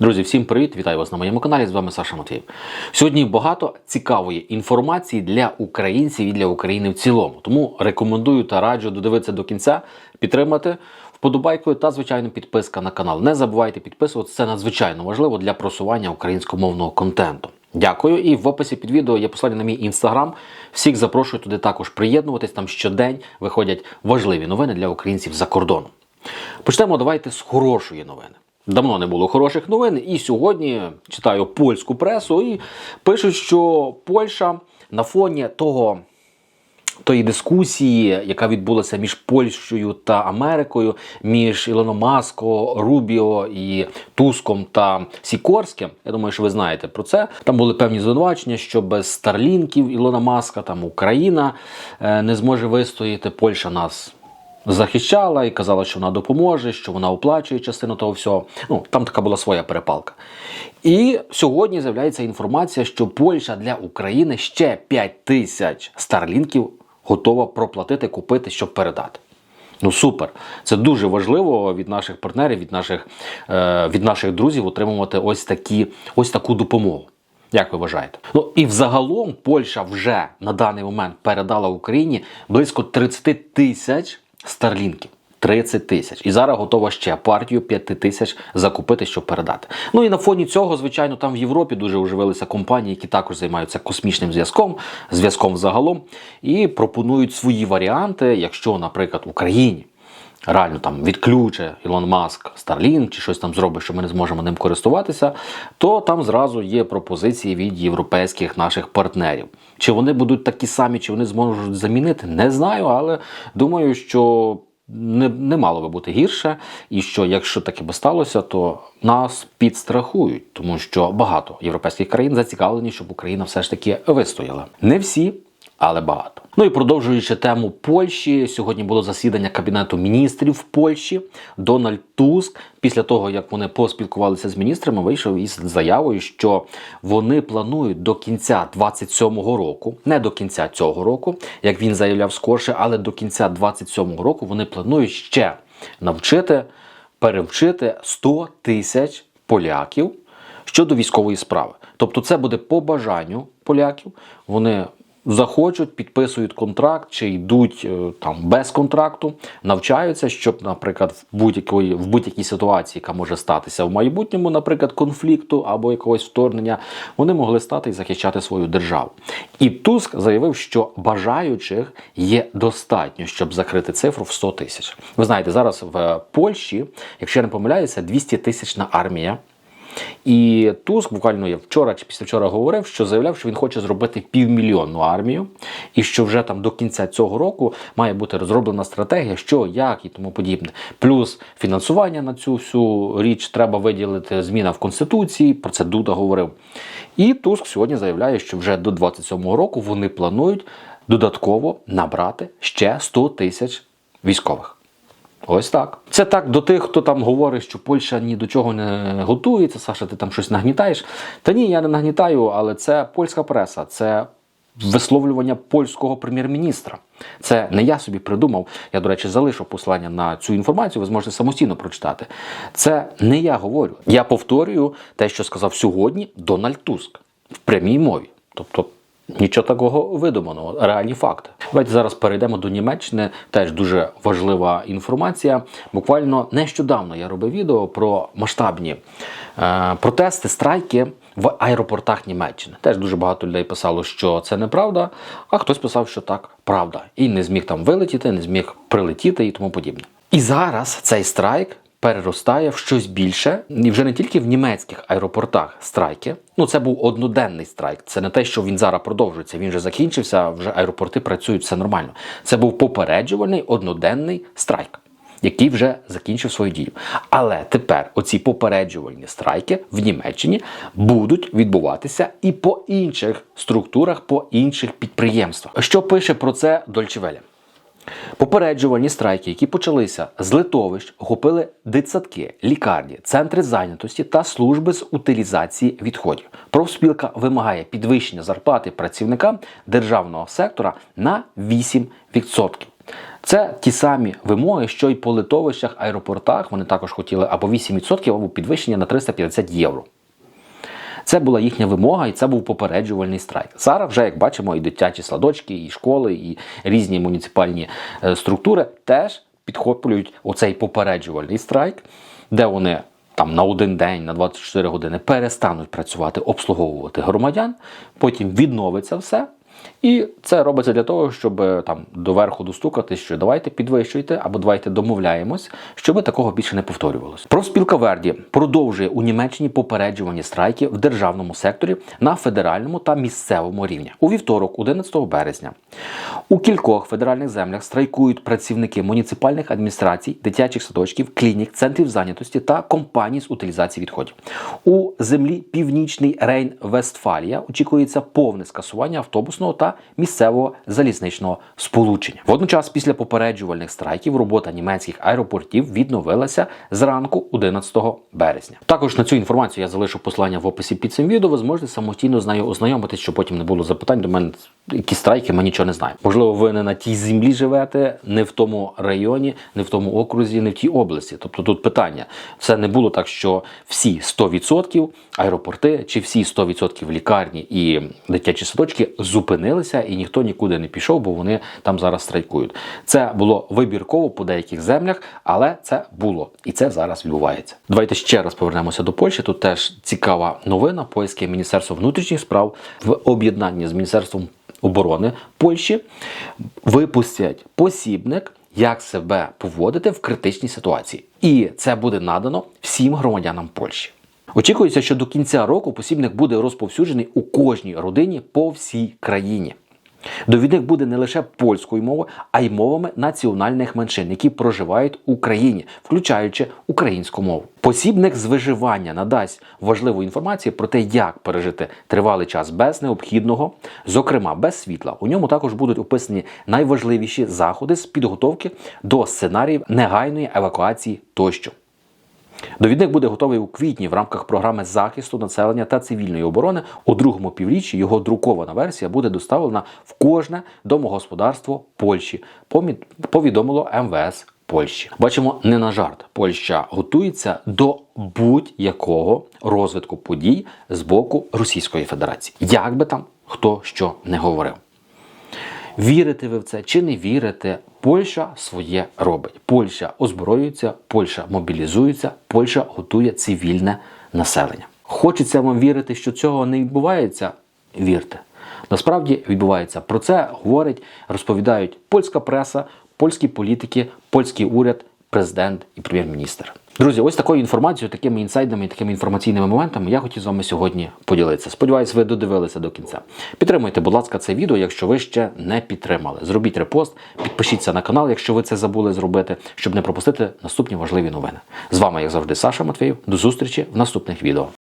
Друзі, всім привіт! Вітаю вас на моєму каналі. З вами Саша Матвіїв. Сьогодні багато цікавої інформації для українців і для України в цілому. Тому рекомендую та раджу додивитися до кінця, підтримати вподобайкою та звичайно підписка на канал. Не забувайте підписуватися, це надзвичайно важливо для просування українськомовного контенту. Дякую. І в описі під відео є посилання на мій інстаграм. Всіх запрошую туди також приєднуватись. Там щодень виходять важливі новини для українців за кордоном. Почнемо давайте з хорошої новини. Давно не було хороших новин, і сьогодні читаю польську пресу і пишуть, що Польща на фоні того. Тої дискусії, яка відбулася між Польщею та Америкою, між Ілоном Маско, Рубіо і Туском та Сікорським. Я думаю, що ви знаєте про це. Там були певні звинувачення, що без старлінків Ілона Маска там Україна е, не зможе вистояти. Польща нас захищала і казала, що вона допоможе, що вона оплачує частину того всього. Ну там така була своя перепалка. І сьогодні з'являється інформація, що Польща для України ще 5 тисяч старлінків готова проплатити, купити, щоб передати. Ну супер, це дуже важливо від наших партнерів, від наших, е, від наших друзів отримувати ось такі, ось таку допомогу. Як ви вважаєте? Ну і взагалом Польща вже на даний момент передала Україні близько 30 тисяч старлінків. 30 тисяч. І зараз готова ще партію 5 тисяч закупити, щоб передати. Ну і на фоні цього, звичайно, там в Європі дуже оживилися компанії, які також займаються космічним зв'язком, зв'язком загалом, і пропонують свої варіанти, якщо, наприклад, Україні. Реально там відключе Ілон Маск Starlink чи щось там зробить, що ми не зможемо ним користуватися, то там зразу є пропозиції від європейських наших партнерів. Чи вони будуть такі самі, чи вони зможуть замінити, не знаю, але думаю, що не, не мало би бути гірше, і що якщо таке би сталося, то нас підстрахують, тому що багато європейських країн зацікавлені, щоб Україна все ж таки вистояла. Не всі, але багато. Ну і продовжуючи тему Польщі, сьогодні було засідання Кабінету міністрів Польщі. Дональд Туск, після того як вони поспілкувалися з міністрами, вийшов із заявою, що вони планують до кінця 27-го року, не до кінця цього року, як він заявляв скорше, але до кінця 27-го року вони планують ще навчити, перевчити 100 тисяч поляків щодо військової справи. Тобто, це буде по бажанню поляків. Вони захочуть, підписують контракт чи йдуть е, там без контракту, навчаються, щоб, наприклад, в будь-якій в будь-якій ситуації, яка може статися в майбутньому, наприклад, конфлікту або якогось вторгнення, вони могли стати і захищати свою державу. І Туск заявив, що бажаючих є достатньо, щоб закрити цифру в 100 тисяч. Ви знаєте, зараз в Польщі, якщо я не помиляюся, 200 тисячна армія. І Туск буквально я вчора чи післявчора говорив, що заявляв, що він хоче зробити півмільйонну армію, і що вже там до кінця цього року має бути розроблена стратегія, що, як і тому подібне. Плюс фінансування на цю всю річ треба виділити зміна в конституції. Про це Дуда говорив. І Туск сьогодні заявляє, що вже до 27-го року вони планують додатково набрати ще 100 тисяч військових. Ось так. Це так до тих, хто там говорить, що Польща ні до чого не готується. Саша, ти там щось нагнітаєш. Та ні, я не нагнітаю, але це польська преса, це висловлювання польського прем'єр-міністра. Це не я собі придумав. Я, до речі, залишу послання на цю інформацію, ви зможете самостійно прочитати. Це не я говорю. Я повторюю те, що сказав сьогодні Дональд Туск в прямій мові. Тобто. Нічого такого видуманого, реальні факти. Давайте зараз перейдемо до Німеччини. Теж дуже важлива інформація. Буквально нещодавно я робив відео про масштабні е, протести, страйки в аеропортах Німеччини. Теж дуже багато людей писало, що це неправда, а хтось писав, що так, правда. І не зміг там вилетіти, не зміг прилетіти і тому подібне. І зараз цей страйк переростає в щось більше, і вже не тільки в німецьких аеропортах страйки. Ну це був одноденний страйк. Це не те, що він зараз продовжується. Він вже закінчився, вже аеропорти працюють все нормально. Це був попереджувальний одноденний страйк. Який вже закінчив свою дію. Але тепер оці попереджувальні страйки в Німеччині будуть відбуватися і по інших структурах, по інших підприємствах. Що пише про це Дольчевеля? Попереджувальні страйки, які почалися з литовищ, охопили дитсадки, лікарні, центри зайнятості та служби з утилізації відходів. Профспілка вимагає підвищення зарплати працівникам державного сектора на 8%. Це ті самі вимоги, що й по литовищах, аеропортах. Вони також хотіли або 8%, або підвищення на 350 євро. Це була їхня вимога, і це був попереджувальний страйк. Зараз вже, як бачимо, і дитячі садочки, і школи, і різні муніципальні е, структури теж підхоплюють оцей попереджувальний страйк, де вони там на один день, на 24 години перестануть працювати, обслуговувати громадян, потім відновиться все. І це робиться для того, щоб е, там доверху достукати, що давайте підвищуйте або давайте домовляємось, щоб такого більше не повторювалося. Профспілка Верді продовжує у Німеччині попереджувані страйки в державному секторі на федеральному та місцевому рівні. У вівторок, 11 березня, у кількох федеральних землях страйкують працівники муніципальних адміністрацій, дитячих садочків, клінік, центрів зайнятості та компаній з утилізації відходів. У землі Північний Рейн-Вестфалія очікується повне скасування автобусного та місцевого залізничного сполучення. Водночас, після попереджувальних страйків, робота німецьких аеропортів відновилася зранку 11 березня. Також на цю інформацію я залишу посилання в описі під цим відео. Ви зможете самостійно з нею ознайомитись, щоб потім не було запитань до мене. Які страйки, ми нічого не знаємо. Можливо, ви не на тій землі живете, не в тому районі, не в тому окрузі, не в тій області. Тобто тут питання. Це не було так, що всі 100% аеропорти чи всі 100% лікарні і дитячі садочки зупинилися і ніхто нікуди не пішов, бо вони там зараз страйкують. Це було вибірково по деяких землях, але це було і це зараз відбувається. Давайте ще раз повернемося до Польщі. Тут теж цікава новина. Польське міністерство внутрішніх справ в об'єднанні з міністерством оборони Польщі випустять посібник, як себе поводити в критичній ситуації. І це буде надано всім громадянам Польщі. Очікується, що до кінця року посібник буде розповсюджений у кожній родині по всій країні. Довідник буде не лише польською мовою, а й мовами національних меншин, які проживають в Україні, включаючи українську мову. Посібник з виживання надасть важливу інформацію про те, як пережити тривалий час без необхідного, зокрема без світла. У ньому також будуть описані найважливіші заходи з підготовки до сценаріїв негайної евакуації тощо. Довідник буде готовий у квітні в рамках програми захисту населення та цивільної оборони. У другому півріччі його друкована версія буде доставлена в кожне домогосподарство Польщі. Повідомило МВС Польщі. Бачимо, не на жарт. Польща готується до будь-якого розвитку подій з боку Російської Федерації. Як би там хто що не говорив. Вірите ви в це чи не вірите? Польща своє робить. Польща озброюється, Польща мобілізується, Польща готує цивільне населення. Хочеться вам вірити, що цього не відбувається? Вірте. Насправді відбувається. Про це говорять, розповідають польська преса, польські політики, польський уряд, президент і прем'єр-міністр. Друзі, ось такою інформацією, такими інсайдами такими інформаційними моментами я хотів з вами сьогодні поділитися. Сподіваюсь, ви додивилися до кінця. Підтримуйте, будь ласка, це відео, якщо ви ще не підтримали. Зробіть репост, підпишіться на канал, якщо ви це забули зробити, щоб не пропустити наступні важливі новини. З вами, як завжди, Саша Матвіїв. До зустрічі в наступних відео.